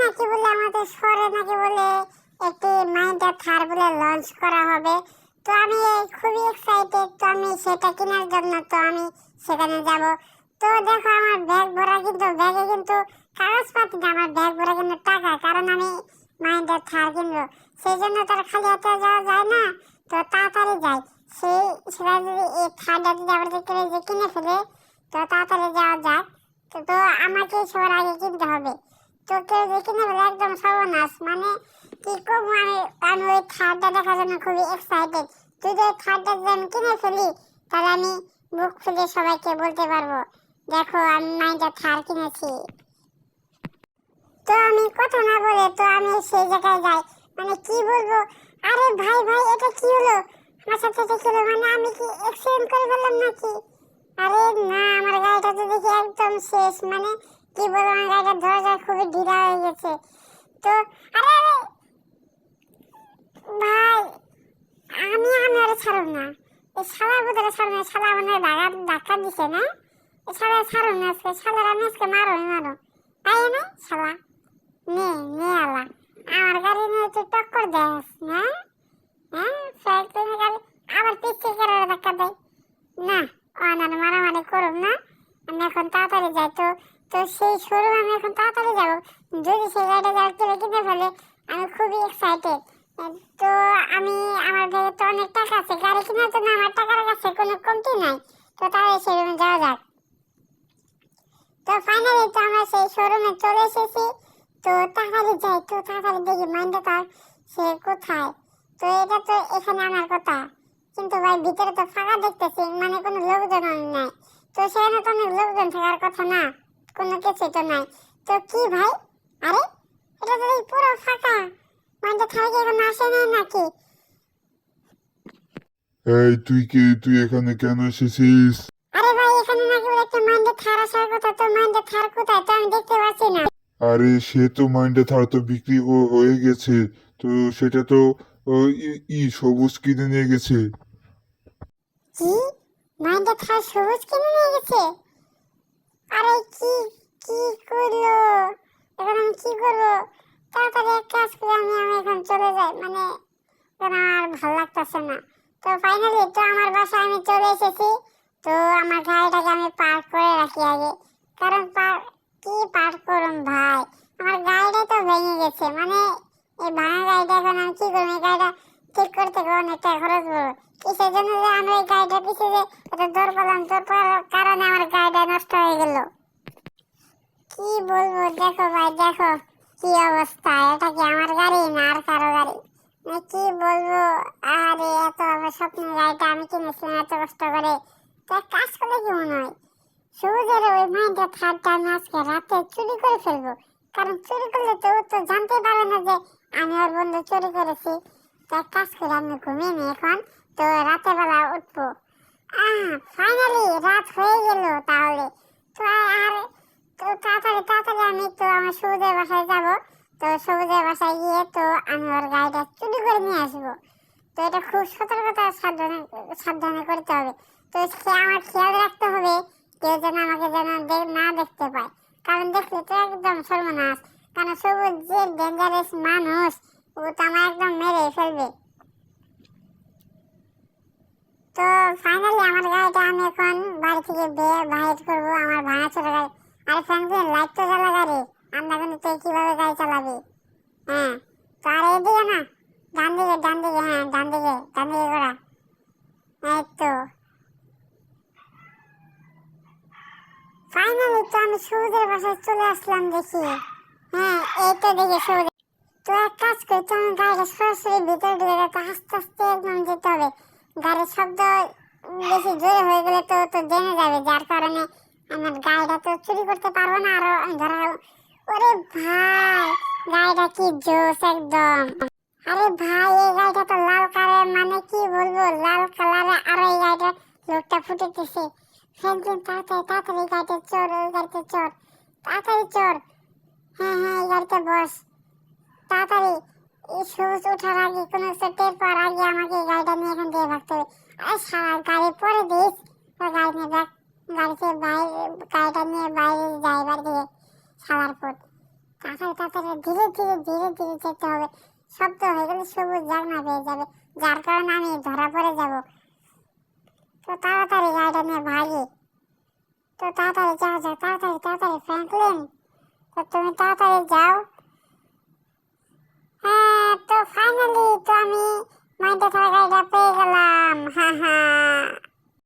নাকি বলে আমাদের শহরে নাকি বলে একটি মাইন্ডের থার বলে লঞ্চ করা হবে? তো আমি খুবই এক্সাইটেড তো আমি সেটা কেনার জন্য, তো আমি সেখানে যাব। তো দেখো আমার ব্যাগ ভরা কিন্তু ব্যাগে কিন্তু কাগজপাতি না, আমার ব্যাগ ভরা কিন্তু টাকা, কারণ আমি মাইন্ডের থার কিনবো। সেই জন্য তার খালি হাতে যাওয়া যায় না। তো তাড়াতাড়ি যাই। সেই, সেটা যদি এই থারটা যদি আবার যে কিনে ফেলে, তো তাড়াতাড়ি যাওয়া যাক। তো আমাকে সবার আগে কিনতে হবে। কেউ যে কিনে ফেলে একদম সর্বনাশ। মানে কি করব? আমি আমি ওই থার্ডটা দেখার জন্য খুবই এক্সাইটেড যদি ওই থার্ডটা যদি আমি কিনে ফেলি তাহলে আমি বুক খুলে সবাইকে বলতে পারব, দেখো আমি মাইন্ডের থার কিনেছি। তো আমি কথা না বলে তো আমি সেই জায়গায় যাই। মানে কি বলব? আরে ভাই ভাই, এটা কি হলো? আমার সাথে এটা হলো? মানে আমি কি অ্যাক্সিডেন্ট করে ফেললাম নাকি? আরে না, আমার গাড়িটা তো দেখি একদম শেষ। মানে কি বলব, আমার গাড়িটার দরজা খুবই ঢিলা হয়ে গেছে। তো, আরে আরে, ভাই, আমি আরে ছাড়ব না। এই শালা বুধরে ছাড়ব না, শালা আমার হয় ধাক্কা দিছে, না? এই শালা ছাড়ব না আজকে শালার আমি আজকে মারো মারো। তাই না, শালা? নে নে আলা। আমার গাড়ি নিয়ে তুই টক্কর দেস, না? হ্যাঁ সাইকেল গাড়ি আবার পিছিয়ে করে ধাক্কা দেয় না অনার মারামারি করুম না আমি এখন তাড়াতাড়ি যাই তো তো সেই শোরুম আমি এখন তাড়াতাড়ি যাব। যদি সেই গাড়িটা যাওয়ার কেউ কিনে ফেলে আমি খুবই এক্সাইটেড তো আমি, আমার ব্যাগে তো অনেক টাকা আছে, গাড়ি কেনার জন্য আমার টাকার কাছে কোনো কমতি নাই। তো তাহলে সেই রুমে যাওয়া যাক। তো ফাইনালি তো আমরা সেই শোরুমে চলে এসেছি। তো তাড়াতাড়ি যাই, তো তাড়াতাড়ি দেখি মাইন্ডে তার, সে কোথায়? তো এটা তো এখানে আনার কথা। কিন্তু ভাই, ভিতরে তো ফাঁকা দেখতেছি মানে কোনো লোকজন নাই। তো সেখানে তো অনেক লোকজন থাকার কথা না। কোনো কিছু তো নাই। তো কি ভাই? আরে এটা তো পুরো ফাঁকা। মাইন্ডে থাকে এখন আসে নাই নাকি? এই তুই কে তুই এখানে কেন এসেছিস? আরে ভাই এখানে নাকি বলে একটা মাইন্ডে থার আসার কথা। তো মাইন্ডে থার কোথায়? তো আমি দেখতে পাচ্ছি না। আরে সে তো মাইন্ডে থার তো বিক্রি হয়ে গেছে। তো সেটা তো ই- ই সবুজ কিনে নিয়ে গেছে। কি? মাইন্ডে থার সবুজ কিনে নিয়ে গেছে? আরে কি কি করল? এখন আমি কি করব? তাড়াতাড়ি এক কাজ করে, আমি আমি এখন চলে যাই। মানে এখন আর ভালো লাগতেছে না। তো ফাইনালি তো আমার বাসায় আমি চলে এসেছি। তো আমার গাড়িটাকে আমি পার্ক করে রাখি আগে। কারণ পার কি পার্ক করুন ভাই? আমার গাড়িটা তো ভেঙে গেছে। মানে এই ভাঙা গাড়িটা এখন আমি কি করব? এই গাড়িটা ঠিক করতে অনেকটা খরচ পড়বে কিসের জন্য যে আমি ওই গাড়িটা পিছিয়ে যে এত দৌড় পেলাম দৌড় পাওয়ার কারণে আমার গাড়িটা নষ্ট হয়ে গেল। কি বলব? দেখো ভাই, দেখো কি অবস্থা। এটা কি আমার গাড়ি না আর কারও গাড়ি? মানে কি বলব? আরে এত আমার স্বপ্নের গাড়িটা আমি কিনেছিলাম, এত কষ্ট করে। তো কাজ করলে কি মনে হয়? সবুজের ওই মাইন্ডে থার্ডটা আমি আজকে রাতে চুরি করে ফেলব। কারণ চুরি করলে তো ও তো জানতে পারবে না যে আমি ওর বন্ধু চুরি করেছি। তো কাজ করে আমি ঘুমিয়ে নি এখন। তো রাতের বেলা উঠবো। আহ ফাইনালি রাত হয়ে গেল তাহলে। তো আর তো তাড়াতাড়ি তাড়াতাড়ি আমি তো আমার সবুজের বাসায় যাব। তো সবুজের বাসায় গিয়ে তো আমি ওর গাড়িটা চুরি করে নিয়ে আসব। তো এটা খুব সতর্কতা, সাবধানে সাবধানে করতে হবে। তো সে আমার খেয়াল রাখতে হবে, কেউ যেন আমাকে যেন না দেখতে পায়। কারণ দেখলে তো একদম সর্বনাশ। কারণ সবুজ যে ডেঞ্জারাস মানুষ, ও তো আমার একদম মেরে ফেলবে। তো ফাইনালি আমার গাড়িটা আমি এখন বাড়ি থেকে বের বাইর করব আমার ভাঙা ছোট গাড়ি। আরে ফ্যাংকিন লাইট তো জ্বালা গাড়ি। আমরা কিন্তু তুই কীভাবে গাড়ি চালাবি? হ্যাঁ তো আর এদিকে না, ডান দিকে ডান দিকে হ্যাঁ ডান দিকে ডান দিকে করা এই তো। ফাইনালি তো আমি সবুজের বাসায় চলে আসলাম দেখি। হ্যাঁ এই তো দেখি সবুজ তো এক কাজ করি তো গাড়িটা সরাসরি ভিতরে ঢুকে যাতে আস্তে আস্তে একদম যেতে হবে। গাড়ির শব্দ বেশি জোরে হয়ে গেলে তো তো জেনে যাবে, যার কারণে আমার গাড়িটা তো চুরি করতে পারব না। আরও ধরা ওরে ভাই, গাড়িটা কি জোস একদম। আরে ভাই, এই গাড়িটা তো লাল কালার মানে কি বলব? লাল কালারে আরও এই গাড়িটা লোকটা ফুটেতেছে ফ্রেন্ডলিন তাড়াতাড়ি তাড়াতাড়ি গাড়িতে চোর ওই গাড়িতে চোর তাড়াতাড়ি চোর হ্যাঁ হ্যাঁ এই গাড়িতে বস। তাড়াতাড়ি। সবুজ ওঠার আগে কোনো কিছু টের পাওয়ার আগে আমাকে গাড়িটা নিয়ে এখান থেকে ভাগতে হবে। আরে সারা গাড়ি পরে দিস। গাড়ি নিয়ে ভাগ গাড়িতে বাইরে, গাড়িটা নিয়ে বাইরে এবার দিয়ে সালার পর তাড়াতাড়ি তাড়াতাড়ি, ধীরে ধীরে ধীরে ধীরে যেতে হবে। শব্দ হয়ে গেলে সবুজ জাগনা পেয়ে যাবে। যার কারণে আমি ধরা পড়ে যাব। তো তাড়াতাড়ি গাড়িটা নিয়ে ভাগি। তো তাড়াতাড়ি যাও যাও তাড়াতাড়ি তাড়াতাড়ি, ফ্র্যাঙ্কলিন। তো তুমি তাড়াতাড়ি যাও। ফাইনালি তো আমি মাইন্ডে থাকা পেয়ে গেলাম হা হা।